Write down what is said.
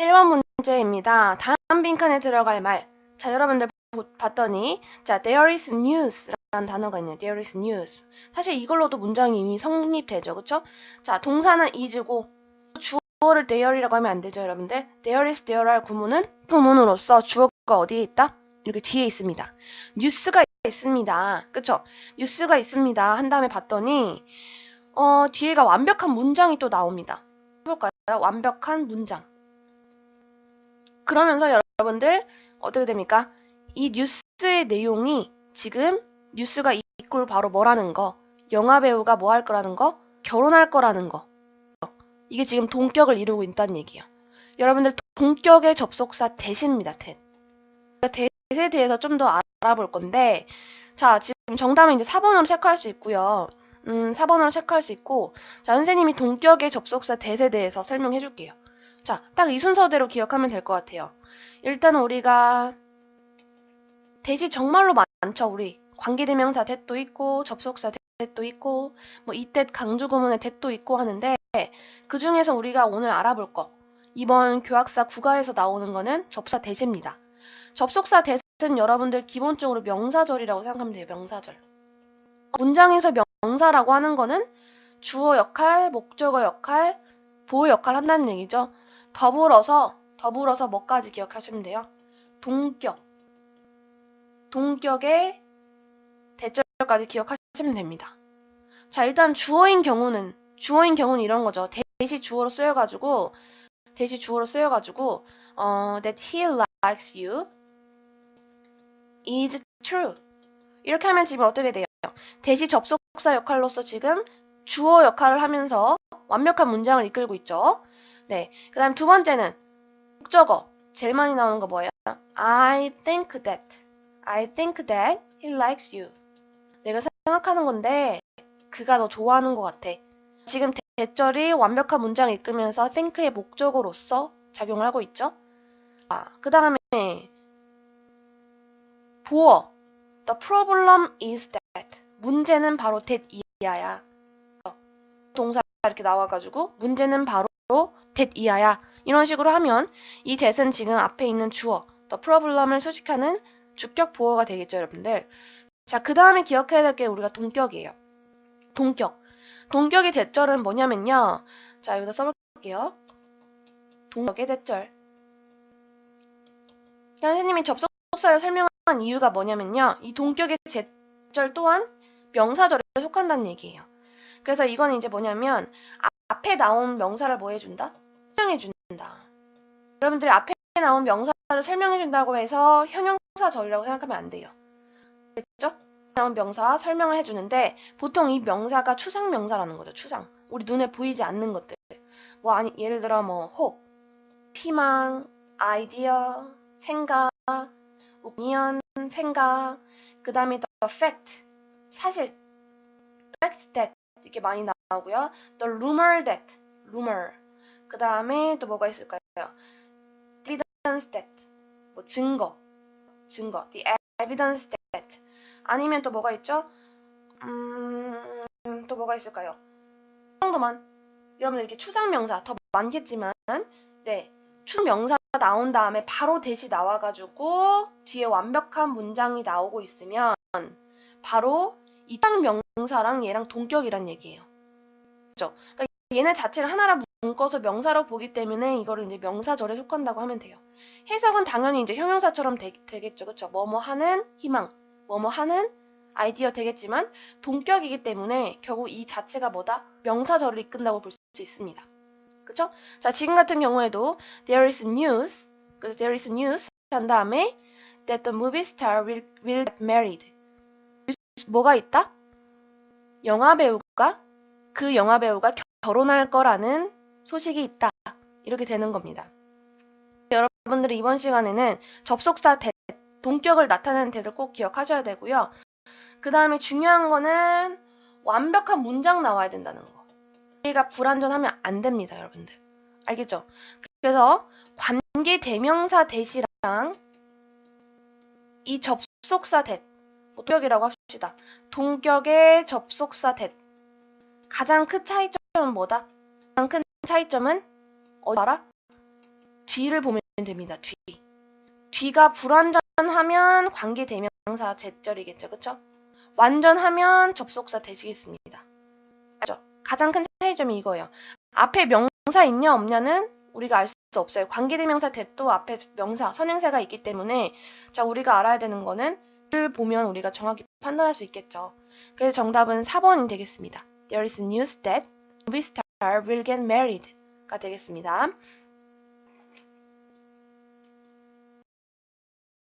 1번 문제입니다. 다음 빈칸에 들어갈 말. 자, 여러분들 보- 봤더니, 자, there is news 라는 단어가 있네요. there is news. 사실 이걸로도 문장이 이미 성립되죠. 그쵸? 자, 동사는 is고, 주어를 there이라고 하면 안 되죠, 여러분들. there is there 할 구문은 구문으로서 주어가 어디에 있다? 이렇게 뒤에 있습니다. 뉴스가 있습니다. 그쵸? 뉴스가 있습니다. 한 다음에 봤더니, 어, 뒤에가 완벽한 문장이 또 나옵니다. 해볼까요? 완벽한 문장. 그러면서 여러분들 어떻게 됩니까? 이 뉴스의 내용이 지금 뉴스가 이꼴 바로 뭐라는 거, 영화 배우가 뭐 할 거라는 거, 결혼할 거라는 거. 이게 지금 동격을 이루고 있다는 얘기예요. 여러분들 동격의 접속사 대신입니다. 대. 대에 대해서 좀 더 알아볼 건데, 자 지금 정답은 이제 4번으로 체크할 수 있고요. 음, 4번으로 체크할 수 있고, 자 선생님이 동격의 접속사 대에 대해서 설명해 줄게요. 자, 딱 이 순서대로 기억하면 될 것 같아요. 일단은 우리가 대시 정말로 많죠, 우리. 관계대명사 대도 있고, 접속사 대도 있고, 뭐 이때 강조구문의 대도 있고 하는데 그 중에서 우리가 오늘 알아볼 거 이번 교학사 국가에서 나오는 거는 접사 대시입니다. 접속사 대는 여러분들 기본적으로 명사절이라고 생각하면 돼요, 명사절. 문장에서 명사라고 하는 거는 주어 역할, 목적어 역할, 보호 역할 한다는 얘기죠. 더불어서 더불어서 뭐까지 기억하시면 돼요? 동격. 동격의 대절까지 기억하시면 됩니다. 자, 일단 주어인 경우는 주어인 경우는 이런 거죠. 대시 주어로 쓰여 가지고 대시 주어로 쓰여 가지고 어 that he likes you is true. 이렇게 하면 지금 어떻게 돼요? 대시 접속사 역할로서 지금 주어 역할을 하면서 완벽한 문장을 이끌고 있죠. 네. 그 다음 두 번째는 목적어. 제일 많이 나오는 거 뭐예요? I think that. I think that he likes you. 내가 생각하는 건데 그가 너 좋아하는 것 같아. 지금 대절이 완벽한 문장을 이끌면서 think의 목적어로서 작용을 하고 있죠. 아, 그 다음에 보어. The problem is that. 문제는 바로 that 이하야. 동사 이렇게 나와가지고 문제는 바로 that 이하야. 이런 식으로 하면 이 that은 지금 앞에 있는 주어, the problem을 수식하는 주격 보어가 되겠죠, 여러분들. 자, 그 다음에 기억해야 될 게 우리가 동격이에요. 동격. 동격의 대절은 뭐냐면요. 자, 여기다 써볼게요. 동격의 대절. 선생님이 접속사를 설명한 이유가 뭐냐면요. 이 동격의 대절 또한 명사절에 속한다는 얘기예요. 그래서 이건 이제 뭐냐면 앞에 나온 명사를 뭐 해준다? 설명해 준다. 여러분들이 앞에 나온 명사를 설명해 준다고 해서 형용사 절이라고 생각하면 안 돼요. 됐죠? 나온 명사 설명을 해주는데 보통 이 명사가 추상 명사라는 거죠. 추상. 우리 눈에 보이지 않는 것들. 뭐 아니 예를 들어 뭐 hope, 희망, 아이디어, 생각, opinion, 생각. 그 다음에 the fact, 사실. fact that 이렇게 많이 나오고요. the rumor that, rumor. 그 다음에 또 뭐가 있을까요? evidence that, 뭐 증거, 증거. the evidence that. 아니면 또 뭐가 있죠? 음, 또 뭐가 있을까요? 이 정도만. 여러분들 이렇게 추상명사 더 많겠지만, 네. 추명사 나온 다음에 바로 대시 나와가지고 뒤에 완벽한 문장이 나오고 있으면 바로 이 명사랑 얘랑 동격이란 얘기예요. 그죠? 그러니까 얘네 자체를 하나로 묶어서 명사로 보기 때문에 이거를 이제 명사절에 속한다고 하면 돼요. 해석은 당연히 이제 형용사처럼 되, 겠죠 그쵸? 뭐뭐 하는 희망, 뭐뭐 하는 아이디어 되겠지만 동격이기 때문에 결국 이 자체가 뭐다? 명사절을 이끈다고 볼 수 있습니다. 그쵸? 자, 지금 같은 경우에도 there is news, 그래서 there is news 한 다음에 that the movie star will, will get married. 뭐가 있다? 영화 배우가 그 영화 배우가 결혼할 거라는 소식이 있다. 이렇게 되는 겁니다. 여러분들이 이번 시간에는 접속사 대, 동격을 나타내는 대를 꼭 기억하셔야 되고요. 그 다음에 중요한 거는 완벽한 문장 나와야 된다는 거. 얘가 불완전하면 안 됩니다, 여러분들. 알겠죠? 그래서 관계 대명사 대시랑 이 접속사 대, 뭐 동격이라고 합시다. 동격의 접속사 대 가장 큰 차이점은 뭐다? 가장 큰 차이점은 어디 알아? 뒤를 보면 됩니다. 뒤. 뒤가 불완전하면 관계 대명사 제절이겠죠. 그쵸? 완전하면 접속사 되시겠습니다. 맞죠? 가장 큰 차이점이 이거예요. 앞에 명사 있냐 없냐는 우리가 알 수 없어요. 관계대명사 대도 앞에 명사, 선행사가 있기 때문에 자 우리가 알아야 되는 거는 를 보면 우리가 정확히 판단할 수 있겠죠. 그래서 정답은 4번이 되겠습니다. There is news that movie star will get married가 되겠습니다.